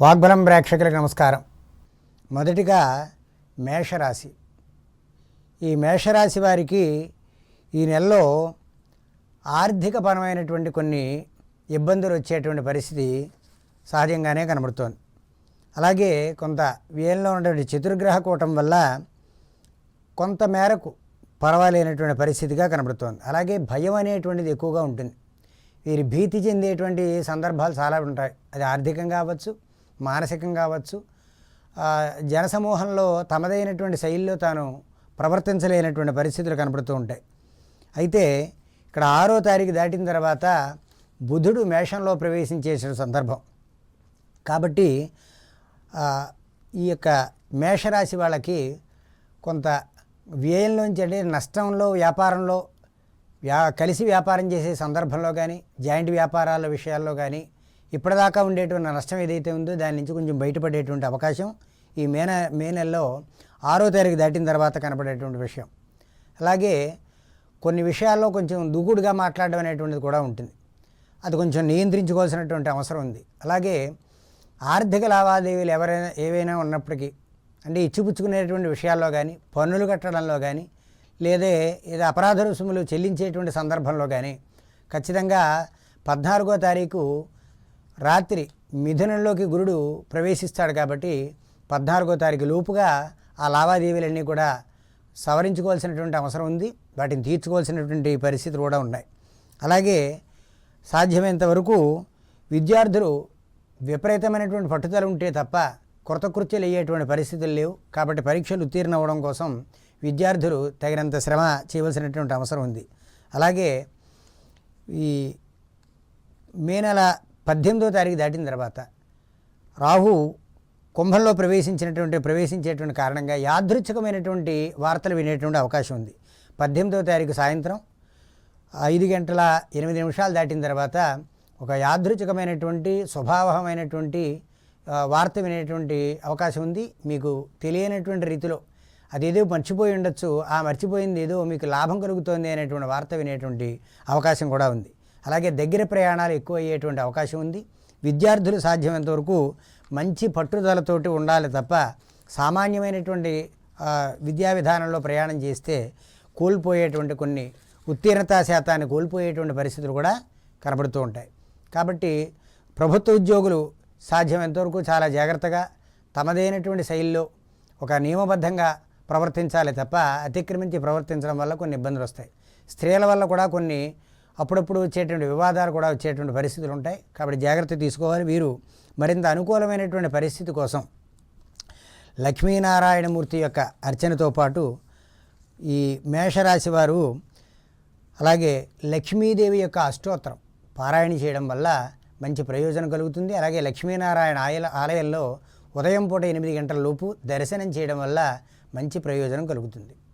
వాగ్బలం ప్రేక్షకులకు నమస్కారం. మొదటిగా మేషరాశి. ఈ మేషరాశి వారికి ఈ నెలలో ఆర్థికపరమైనటువంటి కొన్ని ఇబ్బందులు వచ్చేటువంటి పరిస్థితి సహజంగానే కనబడుతోంది. అలాగే కొంత వ్యయంలో ఉన్నటువంటి చతుర్గ్రహ కూటం వల్ల కొంత మేరకు పర్వాలేనటువంటి పరిస్థితిగా కనబడుతోంది. అలాగే భయం అనేటువంటిది ఎక్కువగా ఉంటుంది. వీరి భీతి చెందేటువంటి సందర్భాలు చాలా ఉంటాయి. అది ఆర్థికంగా అవ్వచ్చు మానసికంగా అవ్వచ్చు జనసమూహంలో తమదైనటువంటి శైలిలో తాను ప్రవర్తించలేనటువంటి పరిస్థితులు కనబడుతూ ఉంటాయి. అయితే ఇక్కడ ఆరో తారీఖు దాటిన తర్వాత బుధుడు మేషంలో ప్రవేశించేసిన సందర్భం. కాబట్టి ఈ యొక్క మేషరాశి వాళ్ళకి కొంత వ్యయంలోంచి అంటే నష్టంలో వ్యాపారంలో వ్యా కలిసి వ్యాపారం చేసే సందర్భంలో కానీ జాయింట్ వ్యాపారాల విషయాల్లో కానీ ఇప్పటిదాకా ఉండేటువంటి నష్టం ఏదైతే ఉందో దాని నుంచి కొంచెం బయటపడేటువంటి అవకాశం ఈ మే మే నెలలో ఆరో తారీఖు దాటిన తర్వాత కనపడేటువంటి విషయం. అలాగే కొన్ని విషయాల్లో కొంచెం దూకుడుగా మాట్లాడడం అనేటువంటిది కూడా ఉంటుంది. అది కొంచెం నియంత్రించుకోవాల్సినటువంటి అవసరం ఉంది. అలాగే ఆర్థిక లావాదేవీలు ఎవరైనా ఏవైనా ఉన్నప్పటికీ అంటే ఇచ్చిపుచ్చుకునేటువంటి విషయాల్లో కానీ పన్నులు కట్టడంలో కానీ లేదా ఏదో అపరాధ రుసుములు చెల్లించేటువంటి సందర్భంలో కానీ ఖచ్చితంగా పద్నాలుగో తారీఖు రాత్రి మిథునంలోకి గురుడు ప్రవేశిస్తాడు కాబట్టి పద్నాలుగో తారీఖు లోపుగా ఆ లావాదేవీలన్నీ కూడా సవరించుకోవాల్సినటువంటి అవసరం ఉంది. వాటిని తీర్చుకోవాల్సినటువంటి పరిస్థితులు కూడా ఉన్నాయి. అలాగే సాధ్యమైనంత వరకు విద్యార్థులు విపరీతమైనటువంటి పట్టుదల ఉంటే తప్ప కృతకృత్యలు అయ్యేటువంటి పరిస్థితులు లేవు. కాబట్టి పరీక్షలు ఉత్తీర్ణ అవ్వడం కోసం విద్యార్థులు తగినంత శ్రమ చేయవలసినటువంటి అవసరం ఉంది. అలాగే ఈ మే నెల పద్దెనిమిదో తారీఖు దాటిన తర్వాత రాహు కుంభంలో ప్రవేశించినటువంటి ప్రవేశించేటువంటి కారణంగా యాదృచ్ఛికమైనటువంటి వార్తలు వినేటువంటి అవకాశం ఉంది. పద్దెనిమిదో తారీఖు సాయంత్రం ఐదు గంటల ఎనిమిది నిమిషాలు దాటిన తర్వాత ఒక యాదృచ్ఛికమైనటువంటి స్వభావమైనటువంటి వార్త వినేటువంటి అవకాశం ఉంది. మీకు తెలియనటువంటి రీతిలో అదేదో మర్చిపోయి ఉండొచ్చు. ఆ మర్చిపోయింది ఏదో మీకు లాభం కలుగుతోంది అనేటువంటి వార్త వినేటువంటి అవకాశం కూడా ఉంది. అలాగే దగ్గర ప్రయాణాలు ఎక్కువ అయ్యేటువంటి అవకాశం ఉంది. విద్యార్థులు సాధ్యమైనంత వరకు మంచి పట్టుదలతోటి ఉండాలి తప్ప సామాన్యమైనటువంటి విద్యా విధానంలో ప్రయాణం చేస్తే కోల్పోయేటువంటి కొన్ని ఉత్తీర్ణతా శాతాన్ని కోల్పోయేటువంటి పరిస్థితులు కూడా కనబడుతూ ఉంటాయి. కాబట్టి ప్రభుత్వ ఉద్యోగులు సాధ్యమైనంతవరకు చాలా జాగ్రత్తగా తమదైనటువంటి శైలిలో ఒక నియమబద్ధంగా ప్రవర్తించాలి తప్ప అతిక్రమించి ప్రవర్తించడం వల్ల కొన్ని ఇబ్బందులు వస్తాయి. స్త్రీల వల్ల కూడా కొన్ని అప్పుడప్పుడు వచ్చేటువంటి వివాదాలు కూడా వచ్చేటువంటి పరిస్థితులు ఉంటాయి. కాబట్టి జాగ్రత్త తీసుకోవాలి. వీరు మరింత అనుకూలమైనటువంటి పరిస్థితి కోసం లక్ష్మీనారాయణమూర్తి యొక్క అర్చనతో పాటు ఈ మేషరాశి వారు అలాగే లక్ష్మీదేవి యొక్క అష్టోత్తరం పారాయణ చేయడం వల్ల మంచి ప్రయోజనం కలుగుతుంది. అలాగే లక్ష్మీనారాయణ ఆయ ఆలయంలో ఉదయం పూట ఎనిమిది గంటల లోపు దర్శనం చేయడం వల్ల మంచి ప్రయోజనం కలుగుతుంది.